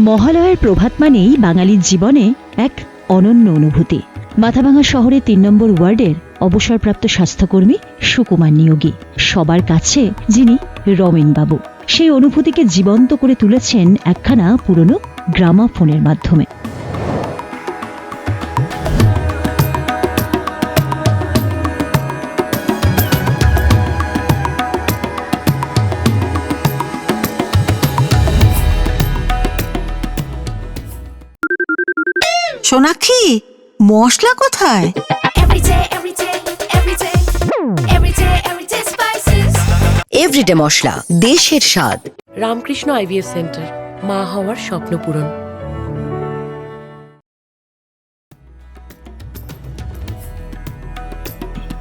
মহালয়ের প্রভাত মানেই বাঙালির জীবনে এক অনন্য অনুভূতি। মাথাভাঙা শহরের তিন নম্বর ওয়ার্ডের অবসরপ্রাপ্ত স্বাস্থ্যকর্মী সুকুমার নিয়োগী, সবার কাছে যিনি রমেনবাবু। সেই অনুভূতিকে জীবন্ত করে তুলেছেন একখানা পুরনো গ্রামাফোনের মাধ্যমে। সোনাক্ষী মশলা কোথায়. এভরিডে মশলা দেশের স্বাদ। রামকৃষ্ণ আইভিএফ সেন্টার মা হওয়ার স্বপ্ন পূরণ।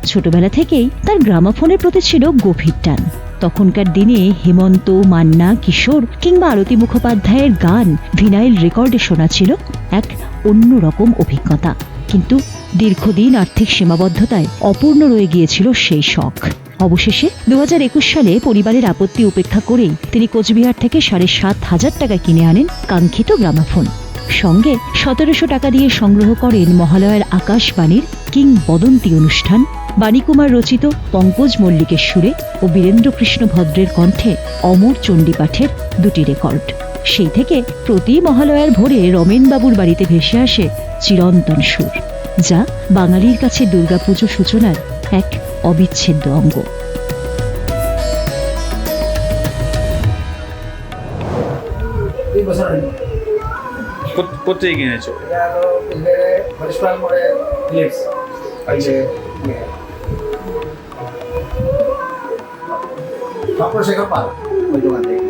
ছোটবেলা থেকেই তার গ্রামাফোনের প্রতি ছিল গভীর টান। তখনকার দিনে হেমন্ত, মান্না, কিশোর কিংবা আরতি মুখোপাধ্যায়ের গান ভিনাইল রেকর্ডে শোনা ছিল এক অন্যরকম অভিজ্ঞতা। কিন্তু দীর্ঘদিন আর্থিক সীমাবদ্ধতায় অপূর্ণ রয়ে গিয়েছিল সেই শখ। অবশেষে দু হাজার একুশ সালে পরিবারের আপত্তি উপেক্ষা করেই তিনি কোচবিহার থেকে সাড়ে সাত হাজার টাকা কিনে আনেন কাঙ্ক্ষিত গ্রামাফোন। সঙ্গে সতেরোশো টাকা দিয়ে সংগ্রহ করেন মহালয়ার আকাশবাণীর কিংবদন্তি অনুষ্ঠান বাণীকুমার রচিত পঙ্কজ মল্লিকের সুরে ও বীরেন্দ্রকৃষ্ণ ভদ্রের কণ্ঠে অমর চণ্ডীপাঠের দুটি রেকর্ড। সেই থেকে প্রতি মহালয়ার ভোরে রমেনবাবুর বাড়িতে ভেসে আসে চিরন্তন সুর যা বাঙালির কাছে দুর্গাপুজো সূচনার এক অবিচ্ছেদ্য অঙ্গ। কোথ- কোথেকে কিনেছো পাল ওই দোকান থেকে।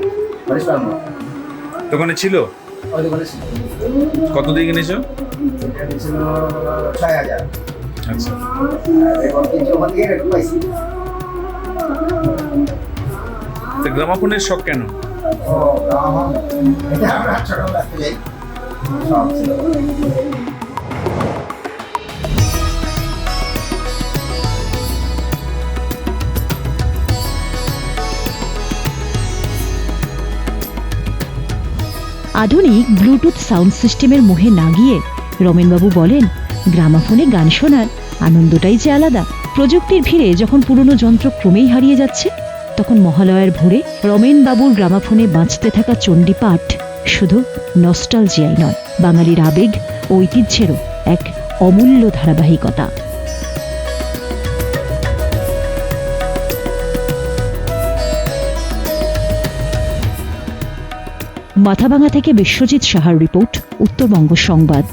ছিল? ওই দোকানে ছিল। কত দিয়ে কিনেছো? এটা ছিল ছয় হাজার। আচ্ছা। আর এখন কিনছি ওখান থেকে একটু পাইছি। তো গ্রামাফোনের শখ কেন? ও গ্রাম এটা আমরা ছোটবেলা থেকে সব ছিল। আধুনিক ব্লুটুথ সাউন্ড সিস্টেমের মোহে না গিয়ে রমেনবাবু বলেন, গ্রামাফোনে গান শোনার আনন্দটাই যে আলাদা। প্রযুক্তির ভিড়ে যখন পুরনো যন্ত্র ক্রমেই হারিয়ে যাচ্ছে, তখন মহালয়ার ভোরে রমেনবাবুর গ্রামাফোনে বাঁচতে থাকা চণ্ডীপাঠ শুধু নস্টালজিয়াই নয়, বাঙালির আবেগ ঐতিহ্যেরও এক অমূল্য ধারাবাহিকতা। মাথাভাঙা থেকে বিশ্বজিৎ সাহার রিপোর্ট উত্তরবঙ্গ সংবাদ।